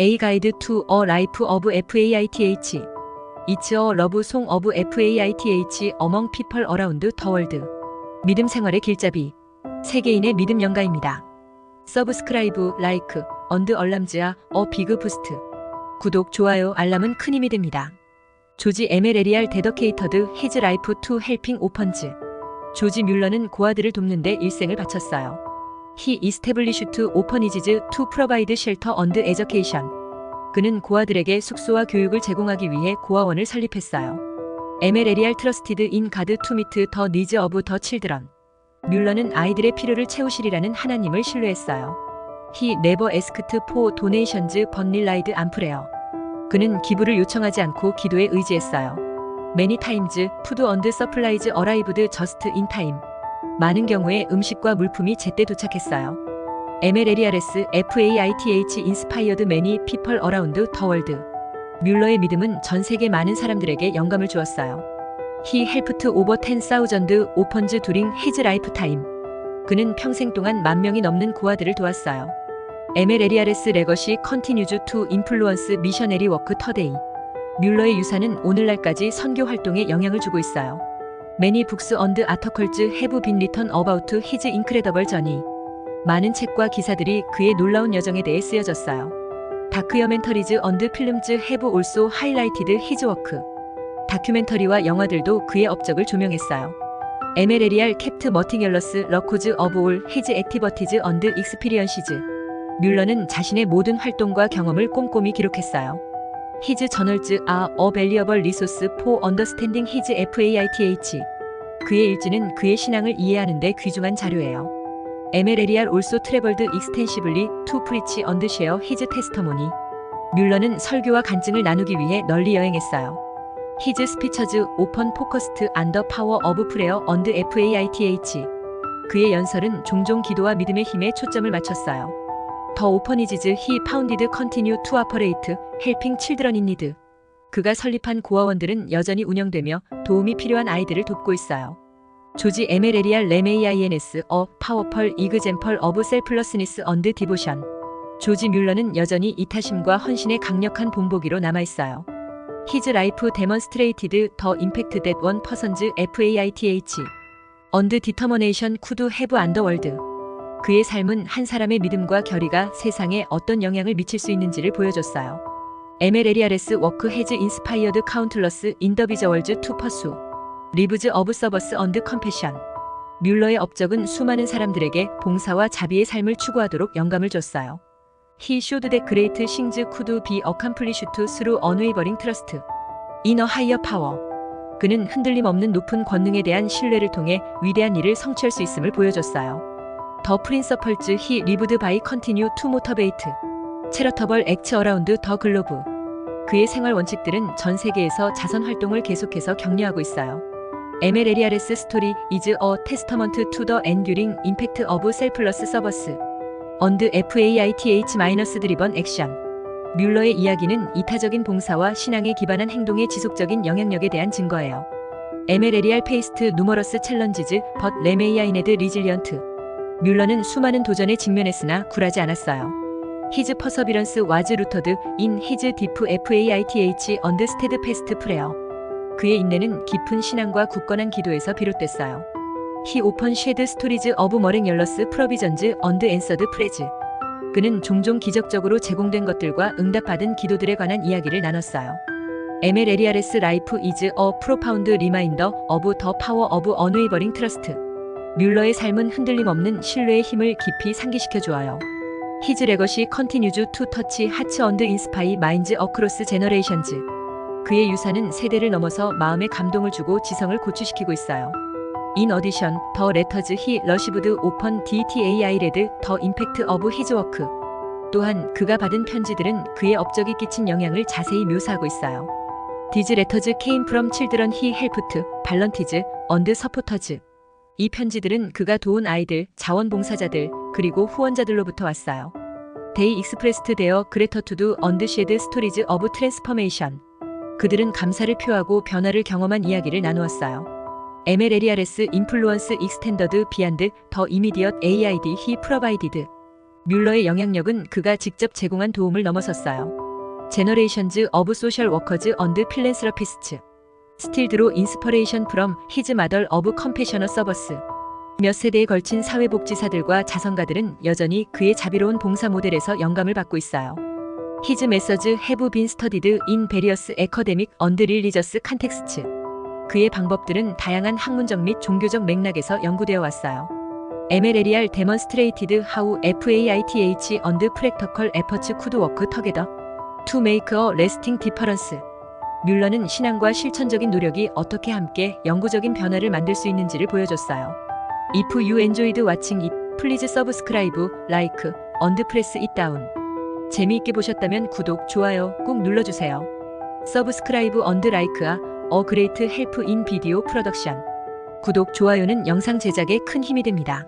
A Guide to a Life of FAITH. It's a love song of FAITH among people around the world. 믿음 생활의 길잡이. 세계인의 믿음 연가입니다. 서브스크라이브, 라이크, 언드 얼람즈아, 어 비그 부스트. 구독, 좋아요, 알람은 큰 힘이 됩니다. 조지 에메레리알 데더케이터드 히즈 라이프 투 헬핑 오펀즈. 조지 뮬러는 고아들을 돕는데 일생을 바쳤어요. He established orphanages to provide shelter and education. 그는 고아들에게 숙소와 교육을 제공하기 위해 고아원을 설립했어요. 에메레리알 트러스티드 인 가드 투 미트 더 니즈 어브 더 칠드런. 뮬러는 아이들의 필요를 채우시리라는 하나님을 신뢰했어요. He never asked for donations but relied on prayer. 그는 기부를 요청하지 않고 기도에 의지했어요. Many times food and supplies arrived just in time. 많은 경우에 음식과 물품이 제때 도착했어요. MLLERS FAITH inspired many people around the world. 뮬러의 믿음은 전 세계 많은 사람들에게 영감을 주었어요. He helped over 10,000 orphans during his lifetime. 그는 평생 동안 만 명이 넘는 고아들을 도왔어요. MLLERS 레거시 continues to influence missionary work today. 뮬러의 유산은 오늘날까지 선교 활동에 영향을 주고 있어요. Many books and articles have been written about his incredible journey. 많은 책과 기사들이 그의 놀라운 여정에 대해 쓰여졌어요. 다큐멘터리즈 and films have also highlighted his work. 다큐멘터리와 영화들도 그의 업적을 조명했어요. 에메레리알 캡트 머팅엘러스 러코즈 어브 올 히즈 액티버티즈 언드 익스피리언시즈 뮬러는 자신의 모든 활동과 경험을 꼼꼼히 기록했어요. 히즈 저널즈 아어 밸리어벌 리소스 포 언더스탠딩 히즈 FAITH 그의 일지는 그의 신앙을 이해하는 데 귀중한 자료예요. 에메레리알 올소 트래벌드 익스텐시블리 투 프리치 언드 쉐어 히즈 테스터모니 뮬러는 설교와 간증을 나누기 위해 널리 여행했어요. 히즈 스피처즈 오펀 포커스트 안더 파워 어브 프레어 언드 FAITH 그의 연설은 종종 기도와 믿음의 힘에 초점을 맞췄어요. 더 오퍼니지즈 히 파운디드 컨티뉴 투 아퍼레이트 헬핑 칠드런 인 니드 그가 설립한 고아원들은 여전히 운영되며 도움이 필요한 아이들을 돕고 있어요. 조지 에메레리알 레메이아이엔스 어 파워펄 이그젠펄 어브 셀플러스니스 언드 디보션 조지 뮬러는 여전히 이타심과 헌신의 강력한 본보기로 남아있어요. 히즈 라이프 데몬스트레이티드 더 임팩트 댓원 퍼선즈 FAITH 쿠드 해브 안더월드 그의 삶은 한 사람의 믿음과 결의가 세상에 어떤 영향을 미칠 수 있는지를 보여줬어요. 에메레리아레스 워크 해즈 인스파이어드 카운틀러스 인더비저월즈 투 퍼수 리브즈 어브 서버스 언드 컴패션 뮬러의 업적은 수많은 사람들에게 봉사와 자비의 삶을 추구하도록 영감을 줬어요. He showed that great things could be accomplished through unwavering trust in a higher power. 그는 흔들림 없는 높은 권능에 대한 신뢰를 통해 위대한 일을 성취할 수 있음을 보여줬어요. 더 프린서펄즈 히 리브드 바이 컨티뉴 투 모터베이트 체러터벌 액츠 어라운드 더 글로브 그의 생활 원칙들은 전 세계에서 자선 활동을 계속해서 격려하고 있어요. MLLERS 스토리 is a testament to the enduring impact of selfless service. 언드 FAITH- 드리번 액션. 뮬러의 이야기는 이타적인 봉사와 신앙에 기반한 행동의 지속적인 영향력에 대한 증거예요. MLLER 페이스트 누머러스 챌런지즈 벗 레메이아이네드 리질리언트. 뮬러는 수많은 도전에 직면했으나 굴하지 않았어요. 히즈 퍼서비런스 와즈 루터드 인 히즈 디프 FAITH 언드 스테드 페스트 프레어. 그의 인내는 깊은 신앙과 굳건한 기도에서 비롯됐어요. 히 오펀 쉐드 스토리즈 어브 머랭 열러스 프로비전즈 언드 앤서드 프레즈. 그는 종종 기적적으로 제공된 것들과 응답받은 기도들에 관한 이야기를 나눴어요. MLLERS 라이프 이즈 어 프로파운드 리마인더 어브 더 파워 어브 어웨이버링 트러스트. 뮬러의 삶은 흔들림 없는 신뢰의 힘을 깊이 상기시켜 주어요. 히즈 레거시 컨티뉴즈 투 터치 하츠 언드 인스파이 마인즈 어크로스 제너레이션즈. 그의 유산은 세대를 넘어서 마음에 감동을 주고 지성을 고취시키고 있어요. In addition, the letters he received open DTAI read the impact of his work. 또한 그가 받은 편지들은 그의 업적이 끼친 영향을 자세히 묘사하고 있어요. These letters came from children he helped, volunteers, and supporters. 이 편지들은 그가 도운 아이들, 자원봉사자들, 그리고 후원자들로부터 왔어요. They expressed their gratitude and shared stories of transformation. 그들은 감사를 표하고 변화를 경험한 이야기를 나누었어요. MLLERS 인플루언스 익스텐더드 비안드 더 이미디엇 AID 히 프로바이디드 뮬러의 영향력은 그가 직접 제공한 도움을 넘어섰어요. 제너레이션즈 어브 소셜 워커즈 언드 필랜스러피스츠 스틸드로 인스퍼레이션 프롬 히즈 마덜 어브 컴패셔너 서버스 몇 세대에 걸친 사회복지사들과 자선가들은 여전히 그의 자비로운 봉사 모델에서 영감을 받고 있어요. 히즈 메서즈 해브 빈 스터디드 인 베리어스 에커데믹 언드 릴리저스 컨텍스츠 그의 방법들은 다양한 학문적 및 종교적 맥락에서 연구되어 왔어요. MLLER demonstrated how FAITH and practical efforts could work together to make a lasting difference. 뮬러는 신앙과 실천적인 노력이 어떻게 함께 영구적인 변화를 만들 수 있는지를 보여줬어요. If you enjoyed watching it, please subscribe, like, and press it down. 재미있게 보셨다면 구독, 좋아요 꼭 눌러주세요. Subscribe and like가 a great help in video production. 구독, 좋아요는 영상 제작에 큰 힘이 됩니다.